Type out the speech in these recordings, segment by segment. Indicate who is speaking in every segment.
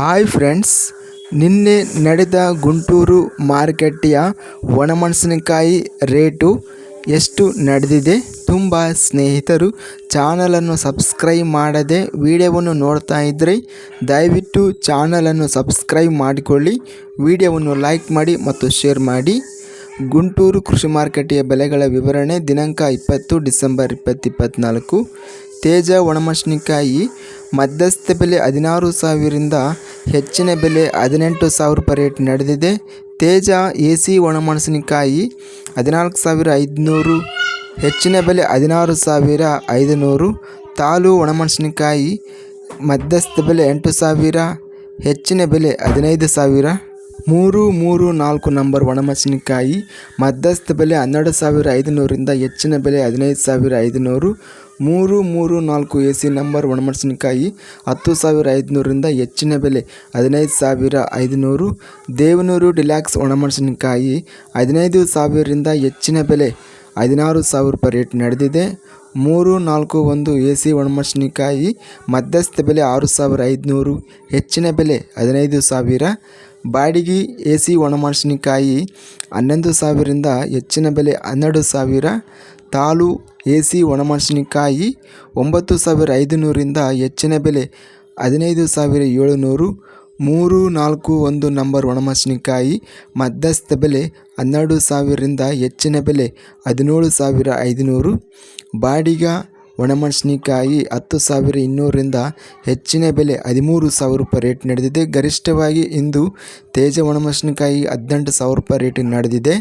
Speaker 1: Hi friends, ನಿನ್ನೆ ನಡೆದ ಗುಂಟೂರು ಮಾರುಕಟ್ಟೆಯ ಒಣಮೆಣಸಿನಕಾಯಿ ರೇಟು ಎಷ್ಟು ನಡೆದಿದೆ? ತುಂಬ ಸ್ನೇಹಿತರು ಚಾನಲನ್ನು ಸಬ್ಸ್ಕ್ರೈಬ್ ಮಾಡದೆ ವಿಡಿಯೋವನ್ನು ನೋಡ್ತಾ ಇದ್ದರೆ ದಯವಿಟ್ಟು ಚಾನಲನ್ನು ಸಬ್ಸ್ಕ್ರೈಬ್ ಮಾಡಿಕೊಳ್ಳಿ, ವಿಡಿಯೋವನ್ನು ಲೈಕ್ ಮಾಡಿ ಮತ್ತು ಶೇರ್ ಮಾಡಿ. ಗುಂಟೂರು ಕೃಷಿ ಮಾರುಕಟ್ಟೆಯ ಬೆಲೆಗಳ ವಿವರಣೆ ದಿನಾಂಕ ಇಪ್ಪತ್ತು ಡಿಸೆಂಬರ್ ಇಪ್ಪತ್ತು ಇಪ್ಪತ್ತ್ನಾಲ್ಕು ತೇಜ ಒಣಮೆಣಸಿನಕಾಯಿ ಮಧ್ಯಸ್ಥ ಬೆಲೆ ಹದಿನಾರು ಸಾವಿರದಿಂದ ಹೆಚ್ಚಿನ ಬೆಲೆ ಹದಿನೆಂಟು ಸಾವಿರ ರೂಪಾಯಿ ರೇಟ್ ನಡೆದಿದೆ. ತೇಜ ಎ ಸಿ ಒಣಮೆಣಸಿನಕಾಯಿ ಹದಿನಾಲ್ಕು ಸಾವಿರ ಐದುನೂರು, ಹೆಚ್ಚಿನ ಬೆಲೆ ಹದಿನಾರು ಸಾವಿರ ಐದುನೂರು, ತಾಲು ಒಣಮೆಣಸಿನಕಾಯಿ ಮಧ್ಯಸ್ಥ ಬೆಲೆ ಎಂಟು ಸಾವಿರ, ಹೆಚ್ಚಿನ ಬೆಲೆ ಹದಿನೈದು ಸಾವಿರ. ಮೂರು ಮೂರು ನಾಲ್ಕು ನಂಬರ್ ಒಣಮೆಣಸಿನಕಾಯಿ, ಮಧ್ಯಸ್ಥ ಬೆಲೆ ಹನ್ನೆರಡು ಸಾವಿರ ಐದುನೂರಿಂದ ಹೆಚ್ಚಿನ ಬೆಲೆ ಹದಿನೈದು ಸಾವಿರ ಐದುನೂರು, ಮೂರು ಮೂರು ನಾಲ್ಕು ಎ ಸಿ ನಂಬರ್ ಒಣಮೆಣಸಿನಕಾಯಿ, ಹತ್ತು ಸಾವಿರ ಐದುನೂರಿಂದ ಹೆಚ್ಚಿನ ಬೆಲೆ ಹದಿನೈದು ಸಾವಿರ ಐದುನೂರು, ದೇವನೂರು ಡಿಲ್ಯಾಕ್ಸ್ ಒಣಮೆಣಸಿನಕಾಯಿ, ಹದಿನೈದು ಸಾವಿರದಿಂದ ಹೆಚ್ಚಿನ ಬೆಲೆ ಹದಿನಾರು ಸಾವಿರ ರೂಪಾಯಿ ರೇಟ್ ನಡೆದಿದೆ. ಮೂರು ನಾಲ್ಕು ಒಂದು ಎ ಸಿ ಒಣಮೆಣಸಿನಕಾಯಿ, ಮಧ್ಯಸ್ಥ ಬೆಲೆ ಆರು ಸಾವಿರ ಐದುನೂರು, ಹೆಚ್ಚಿನ ಬೆಲೆ ಹದಿನೈದು ಸಾವಿರ. ಬಾಡಿಗೆ ಎ ಸಿ ಒಣಮೆಣಸಿನಕಾಯಿ ಹನ್ನೊಂದು ಸಾವಿರದಿಂದ ಹೆಚ್ಚಿನ ಬೆಲೆ ಹನ್ನೆರಡು ಸಾವಿರ, ತಾಲು ಎ ಸಿ ಒಣಮೆಣಸಿನಕಾಯಿ ಒಂಬತ್ತು ಸಾವಿರ ಐದುನೂರಿಂದ ಹೆಚ್ಚಿನ ಬೆಲೆ ಹದಿನೈದು ಸಾವಿರ ಏಳುನೂರು, ಮೂರು ನಾಲ್ಕು ಒಂದು ನಂಬರ್ ಒಣಮೆಣಸಿನಕಾಯಿ ಮಧ್ಯಸ್ಥ ಬೆಲೆ ಹನ್ನೆರಡು ಸಾವಿರದಿಂದ ಹೆಚ್ಚಿನ ಬೆಲೆ ಹದಿನೇಳು ಸಾವಿರ ಐದುನೂರು, ಬಾಡಿಗ ಒಣಮೆಣಸಿನಕಾಯಿ ಹತ್ತು ಸಾವಿರ ಇನ್ನೂರರಿಂದ ಹೆಚ್ಚಿನ ಬೆಲೆ ಹದಿಮೂರು ಸಾವಿರ ರೂಪಾಯಿ ರೇಟ್ ನಡೆದಿದೆ. ಗರಿಷ್ಠವಾಗಿ ಇಂದು ತೇಜ ಒಣಮೆಣಸಿನಕಾಯಿ ಹದಿನೆಂಟು ಸಾವಿರ ರೂಪಾಯಿ ರೇಟ್ ನಡೆದಿದೆ.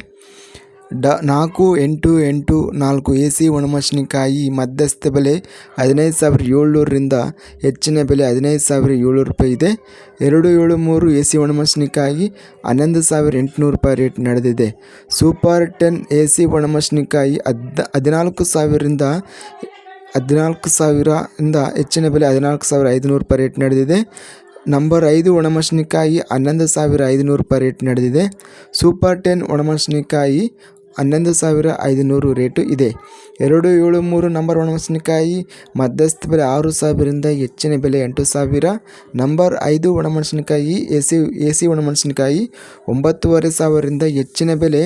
Speaker 1: ಡ ನಾಲ್ಕು ಎಂಟು ಎಂಟು ನಾಲ್ಕು ಎ ಸಿ ಒಣಮೆಣಸಿನಕಾಯಿ ಮಧ್ಯಸ್ಥ ಬೆಲೆ ಹದಿನೈದು ಸಾವಿರ ಏಳ್ನೂರರಿಂದ ಹೆಚ್ಚಿನ ಬೆಲೆ ಹದಿನೈದು ಸಾವಿರ ಏಳ್ನೂರು ರೂಪಾಯಿ ಇದೆ. ಎರಡು ಏಳು ಮೂರು ಎ ಸಿ ಒಣಮೆಣಸಿನಕಾಯಿ ಹನ್ನೊಂದು ಸಾವಿರ ಎಂಟುನೂರು ರೂಪಾಯಿ ರೇಟ್ ನಡೆದಿದೆ. ಸೂಪರ್ ಟೆನ್ ಎ ಸಿ ಒಣಮೆಣಸಿನಕಾಯಿ ಹದ್ ಹದಿನಾಲ್ಕು ಸಾವಿರದಿಂದ ಹದಿನಾಲ್ಕು ಸಾವಿರದಿಂದ ಹೆಚ್ಚಿನ ಬೆಲೆ ಹದಿನಾಲ್ಕು ಸಾವಿರ ಐದುನೂರು ರೂಪಾಯಿ ರೇಟ್ ನಡೆದಿದೆ. ನಂಬರ್ ಐದು ಒಣಮೆಣಸಿನಕಾಯಿ ಹನ್ನೊಂದು ಸಾವಿರ ಐದುನೂರು ರೂಪಾಯಿ ರೇಟ್ ನಡೆದಿದೆ. ಸೂಪರ್ ಟೆನ್ ಒಣಮೆಣಸಿನಕಾಯಿ ಹನ್ನೊಂದು ಸಾವಿರ ಐದುನೂರು ರೇಟು ಇದೆ. ಎರಡು, ಏಳು, ಮೂರು ನಂಬರ್ ಒಣಮೆಣಸಿನಕಾಯಿ, ಮಧ್ಯಸ್ಥ ಬೆಲೆ ಆರು ಸಾವಿರದಿಂದ ಹೆಚ್ಚಿನ ಬೆಲೆ ಎಂಟು ಸಾವಿರ. ನಂಬರ್ ಐದು ಒಣಮೆಣಸಿನಕಾಯಿ ಎ ಸಿ ಎ ಸಿ ಒಣಮೆಣಸಿನಕಾಯಿ, ಒಂಬತ್ತುವರೆ ಸಾವಿರದಿಂದ ಹೆಚ್ಚಿನ ಬೆಲೆ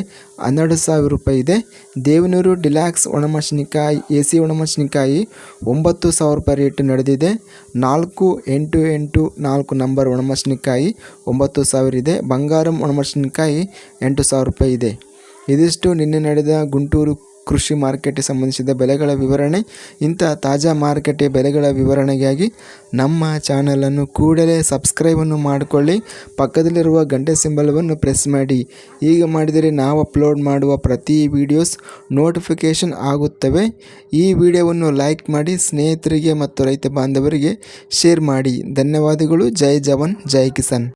Speaker 1: ಹನ್ನೆರಡು ಸಾವಿರ ರೂಪಾಯಿ ಇದೆ. ದೇವನೂರು ಡಿಲ್ಯಾಕ್ಸ್ ಒಣಮೆಣಸಿನಕಾಯಿ ಎ ಸಿ ಒಣಮೆಣಸಿನಕಾಯಿ, ಒಂಬತ್ತು ಸಾವಿರ ರೂಪಾಯಿ ರೇಟ್ ನಡೆದಿದೆ. ನಾಲ್ಕು, ಎಂಟು ಎಂಟು, ನಾಲ್ಕು ನಂಬರ್ ಒಣಮೆಣಸಿನಕಾಯಿ, ಒಂಬತ್ತು ಸಾವಿರ ಇದೆ. ಬಂಗಾರಂ ಒಣಮೆಣಸಿನಕಾಯಿ, ಎಂಟು ಸಾವಿರ ರೂಪಾಯಿ ಇದೆ. ಇದಿಷ್ಟು ನಿನ್ನೆ ನಡೆದ ಗುಂಟೂರು ಕೃಷಿ ಮಾರುಕಟ್ಟೆ ಸಂಬಂಧಿಸಿದ ಬೆಲೆಗಳ ವಿವರಣೆ ಇಂಥ ತಾಜಾ ಮಾರುಕಟ್ಟೆ ಬೆಲೆಗಳ ವಿವರಣೆಗಾಗಿ ನಮ್ಮ ಚಾನಲನ್ನು ಕೂಡಲೇ ಸಬ್ಸ್ಕ್ರೈಬನ್ನು ಮಾಡಿಕೊಳ್ಳಿ. ಪಕ್ಕದಲ್ಲಿರುವ ಗಂಟೆ ಸಿಂಬಲವನ್ನು ಪ್ರೆಸ್ ಮಾಡಿ. ಈಗ ಮಾಡಿದರೆ ನಾವು ಅಪ್ಲೋಡ್ ಮಾಡುವ ಪ್ರತಿ ವಿಡಿಯೋಸ್ ನೋಟಿಫಿಕೇಷನ್ ಆಗುತ್ತವೆ. ಈ ವಿಡಿಯೋವನ್ನು ಲೈಕ್ ಮಾಡಿ, ಸ್ನೇಹಿತರಿಗೆ ಮತ್ತು ರೈತ ಬಾಂಧವರಿಗೆ ಶೇರ್ ಮಾಡಿ. ಧನ್ಯವಾದಗಳು. ಜೈ ಜವಾನ್, ಜೈ ಕಿಸಾನ್.